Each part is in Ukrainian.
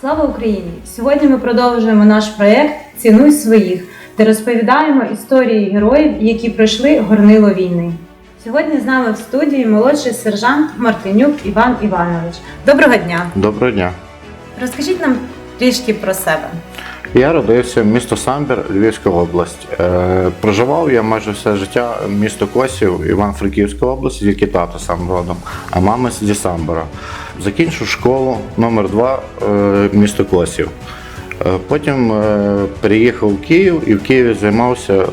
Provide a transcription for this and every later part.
Слава Україні! Сьогодні ми продовжуємо наш проєкт Цінуй своїх, де розповідаємо історії героїв, які пройшли горнило війни. Сьогодні з нами в студії молодший сержант Мартинюк Іван Іванович. Доброго дня! Доброго дня. Розкажіть нам трішки про себе. Я родився в місто Самбір, Львівська область. Е, проживав я майже все життя в місто Косів, Іван-Франківська область, звідки тато сам родом, а мама зі Самбора. Закінчив школу номер 2 е, місто Косів. Е, потім е, переїхав в Київ і в Києві займався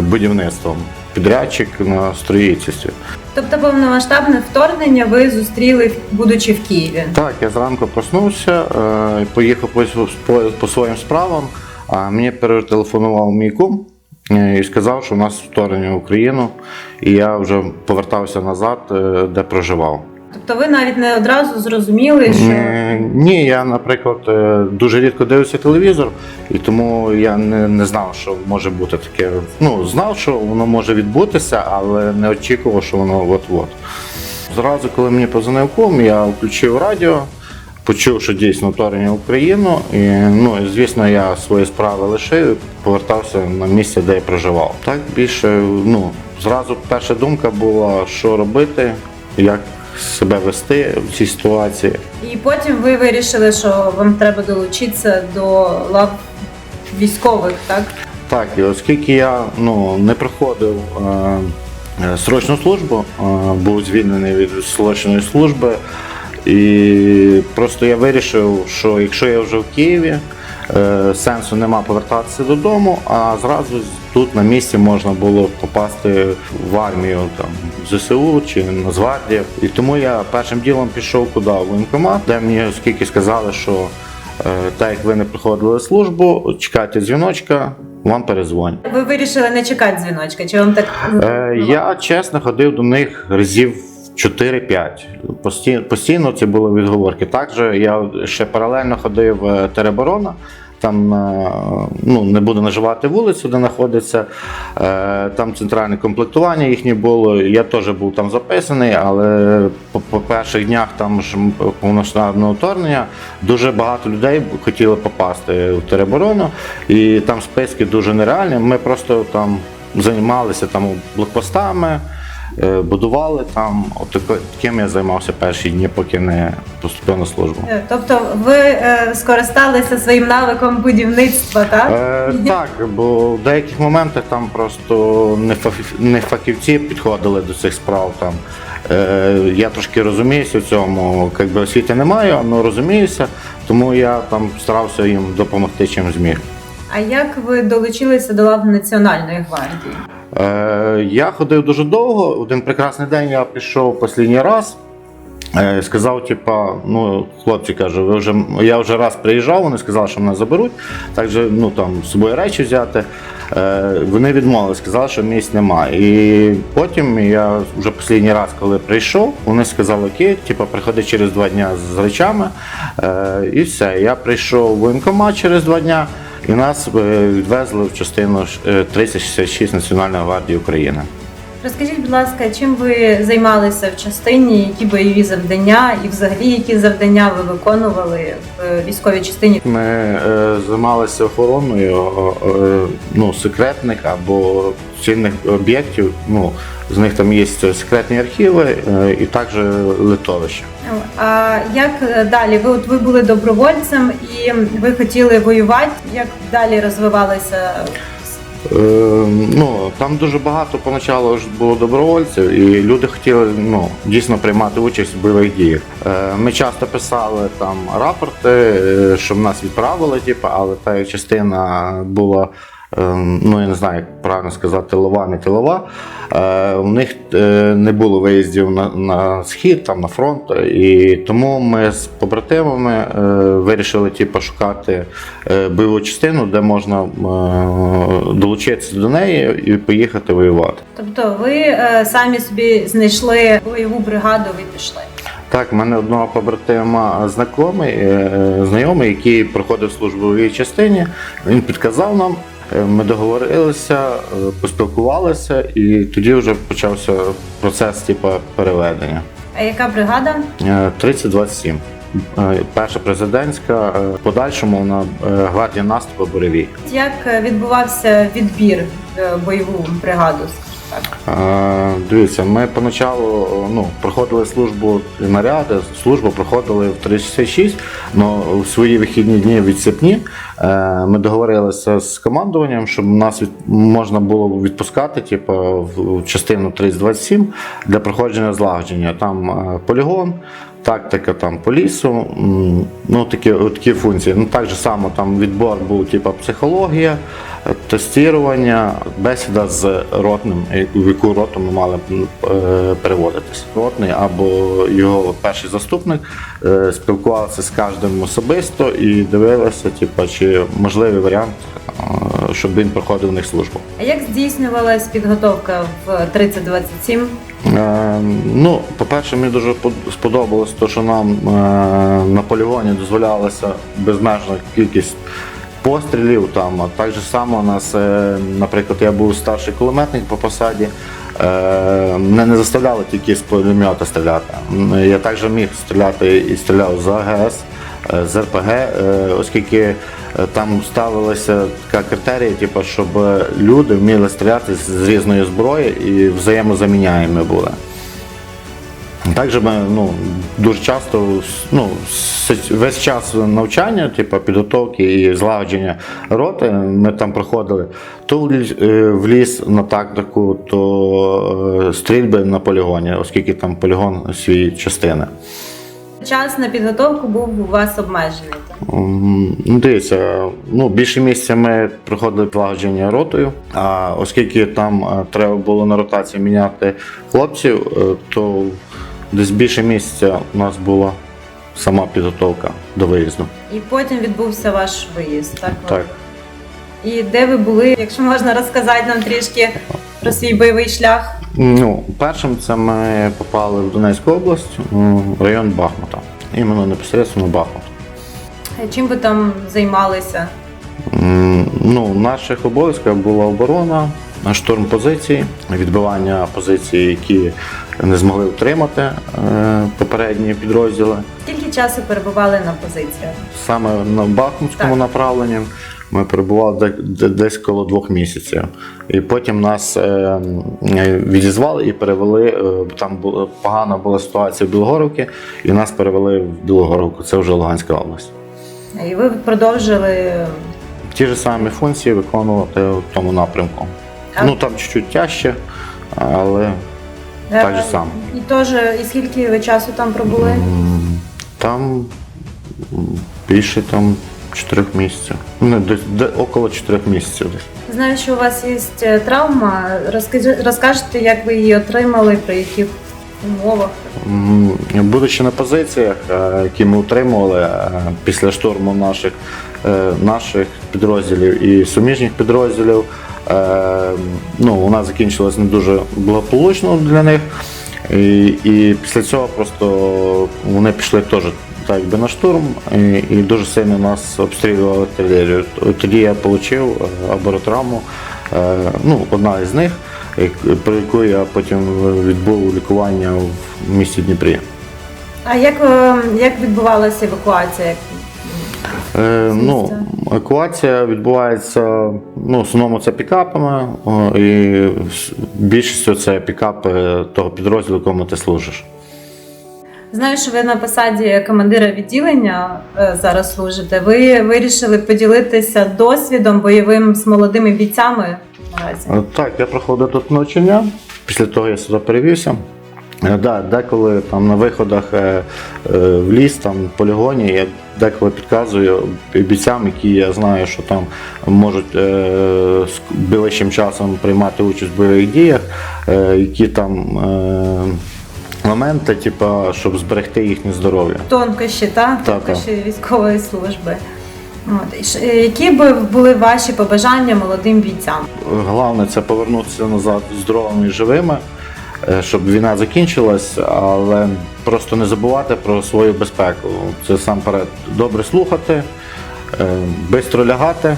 будівництвом. Підрядчик на строїтельстві. Тобто повномасштабне вторгнення ви зустріли, будучи в Києві. Так, я зранку проснувся, поїхав по, по, по своїм справам, а мені перетелефонував мій кум і сказав, що у нас вторгнення в Україну, і я вже повертався назад, де проживав. Тобто ви навіть не одразу зрозуміли, що Е, Ні, я, наприклад, е, дуже рідко дивився телевізор, і тому я не, не знав, що може бути таке. Ну, знав, що воно може відбутися, але не очікував, що воно от-от. Зразу, коли мені позвонив кум, я включив радіо, почув, що дійсно вторгнення в Україну. І, ну, і, звісно, я свої справи лишив повертався на місце, де я проживав. Так більше, ну, зразу перша думка була, що робити, як себе вести в цій ситуації. і потім ви вирішили, що вам треба долучитися до лав військових, так? Так, і оскільки я ну, не проходив е, срочну службу, е, був звільнений від срочної служби, і просто я вирішив, що якщо я вже в Києві, е, сенсу нема повертатися додому, а зразу тут на місці можна було попасти в армію там, ЗСУ чи Нацгвардію. І тому я першим ділом пішов куди? В воєнкомат, де мені оскільки сказали, що Е, Так як ви не проходили службу, чекайте дзвіночка, вам перезвонять. Ви вирішили не чекати дзвіночка, чи вам так Е, я чесно ходив до них разів 4-5. Постійно, постійно це були відговорки. Також я ще паралельно ходив в Тереборона. Там е, ну, не буду наживати вулицю, де знаходиться. Е, Там центральне комплектування їхнє було. Я теж був там записаний, але по, перших днях там ж повноштабного вторгнення дуже багато людей хотіли попасти в тероборону, і там списки дуже нереальні. Ми просто там займалися там блокпостами, будували там. От таким я займався перші дні, поки не поступив на службу. Е, Тобто ви е, скористалися своїм навиком будівництва, так? Е, так, бо в деяких моментах там просто не, фахівці підходили до цих справ. Там. Е, я трошки розуміюся в цьому, якби освіти немає, але розуміюся, тому я там старався їм допомогти чим зміг. А як ви долучилися до лав Національної гвардії? Е, я ходив дуже довго. Один прекрасний день я пішов останній раз. Е, Сказав, типа, ну, хлопці кажу, ви вже я вже раз приїжджав, вони сказали, що мене заберуть. Так же, ну там з собою речі взяти. Е, Вони відмовили, сказали, що місць немає. І потім я вже останній раз, коли прийшов, вони сказали, окей, типа, приходи через два дні з речами. Е, І все. Я прийшов в воєнкомат через два дні. І нас е, відвезли в частину е, 3066 Національної гвардії України. Розкажіть, будь ласка, чим ви займалися в частині, які бойові завдання, і взагалі які завдання ви виконували в військовій частині? Ми е, займалися охороною е, ну, секретних або цінних об'єктів. Ну, з них там є секретні архіви е, і також литовища. А як далі? Ви от ви були добровольцем і ви хотіли воювати. Як далі розвивалися? Е, ну, там дуже багато поначалу ж було добровольців, і люди хотіли ну, дійсно приймати участь в бойових діях. Е, ми часто писали там рапорти, що в нас відправили, типу, але та частина була. Е, Ну, я не знаю, як правильно сказати, тилова, не тилова. Е, У них е, не було виїздів на, на схід, там на фронт, і тому ми з побратимами е, вирішили типу, шукати бойову частину, де можна долучитися до неї і поїхати воювати. Тобто ви самі собі знайшли бойову бригаду, ви пішли. Так, в мене одного побратима знайомий, знайомий, який проходив службу в її частині. Він підказав нам, ми договорилися, е, поспілкувалися, і тоді вже почався процес типу, переведення. А яка бригада? Е, 3027. е, перша президентська, е, в подальшому вона е, гвардія наступу Буревій. Як е, відбувався відбір бойову бригаду? Дивіться, ми поначалу ну, проходили службу наряди, службу проходили в 36, але в свої вихідні дні відсипні е, ми договорилися з командуванням, щоб нас від, можна було відпускати типу, в в частину 327 для проходження злагодження. Там е, полігон, тактика там по лісу, ну такі, такі функції. Ну так же само там відбор був типу, психологія, е, тестування, бесіда з ротним, е, в яку роту ми мали е, переводитись. Ротний або його перший заступник е, спілкувалися з кожним особисто і дивилися, типу, чи можливий варіант, е, щоб він проходив в них службу. А як здійснювалась підготовка в 3027? Е, Ну, по-перше, мені дуже сподобалось те, що нам е, на полігоні дозволялася безмежна кількість пострілів. Там. А так же само у нас, е, наприклад, я був старший кулеметник по посаді. е, Мене не заставляли тільки з пулемета стріляти. Я також міг стріляти і стріляв з АГС, з РПГ, оскільки там ставилася така критерія, типу, щоб люди вміли стріляти з різної зброї і взаємозаміняємо були. Також ми ну, дуже часто ну, весь час навчання, типу, підготовки і злагодження роти, ми там проходили то в ліс, е, на тактику, то е, стрільби на полігоні, оскільки там полігон свої частини. Час на підготовку був у вас обмежений. Ну, дивіться, ну, більше місця ми проходили злагодження ротою, а оскільки там е, треба було на ротації міняти хлопців, то десь більше місця у нас була сама підготовка до виїзду. І потім відбувся ваш виїзд. Так? Так. І де ви були, якщо можна розказати нам трішки про свій бойовий шлях? Ну, першим це ми попали в Донецьку область, в район Бахмута. Іменно непосередньо Бахмут. Чим ви там займалися? Ну, в наших обов'язках була оборона, штурм позицій, відбивання позицій, які не змогли втримати е, попередні підрозділи. Скільки часу перебували на позиціях? Саме на Бахмутському Так. направленні ми перебували де- де- десь коло двох місяців. І потім нас е, відізвали і перевели. е, Там погана була ситуація в Білогоровці, і нас перевели в Білогоровку. Це вже Луганська область. І ви продовжили. Ті ж самі функції виконувати в тому напрямку. А- Ну там чуть-чуть тяжче, але так же само. І теж, і скільки ви часу там пробули? Там м, більше там 4 місяців. Ну, десь де, около 4 місяців десь. Знаю, що у вас є е, травма. Розкажи, розкажете, як ви її отримали, при яких умовах? М, Будучи на позиціях, е, які ми утримували е, після штурму наших, е, наших підрозділів і суміжних підрозділів, е, ну, у нас закінчилось не дуже благополучно для них. І, і після цього просто вони пішли теж так якби на штурм і, і дуже сильно нас обстрілювали артилерією. Тоді я отримав аборотравму, е, ну, одна із них, про яку я потім відбув лікування в місті Дніпрі. А як, е, як відбувалася евакуація? Е, ну, евакуація відбувається ну, в основному це пікапами, і більшістю це пікапи того підрозділу, якому ти служиш. Знаю, що ви на посаді командира відділення е, зараз служите. Ви вирішили поділитися досвідом бойовим з молодими бійцями наразі. Е, Так, я проходив тут навчання, після того я сюди перевівся. Е, Да, деколи там на виходах в ліс, там в полігоні, я деколи підказую бійцям, які я знаю, що там можуть е, з ближчим часом приймати участь в бойових діях, е, які там е, моменти, типу, щоб зберегти їхнє здоров'я. Тонкощі, та? Так, тонкощі військової служби. От. Які би були ваші побажання молодим бійцям? Головне це повернутися назад здоровими і живими, щоб війна закінчилась, але просто не забувати про свою безпеку. Це сам перед добре слухати, швидко лягати.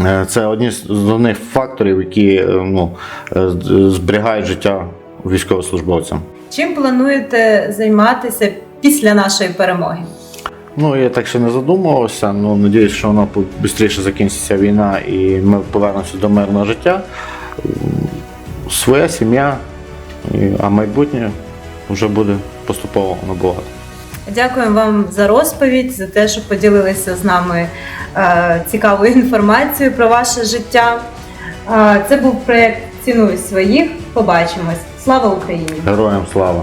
Е, Це одні з основних факторів, які е, ну, е, зберігають життя військовослужбовцям. Чим плануєте займатися після нашої перемоги? Ну, я так ще не задумувався. Ну, надіюсь, що воно швидше закінчиться війна і ми повернемося до мирного життя. Своя сім'я, а майбутнє вже буде поступово набувати. Дякуємо вам за розповідь, за те, що поділилися з нами е, цікавою інформацією про ваше життя. Е, це був проєкт Цінуй своїх. Побачимось. Слава Україні! Героям слава!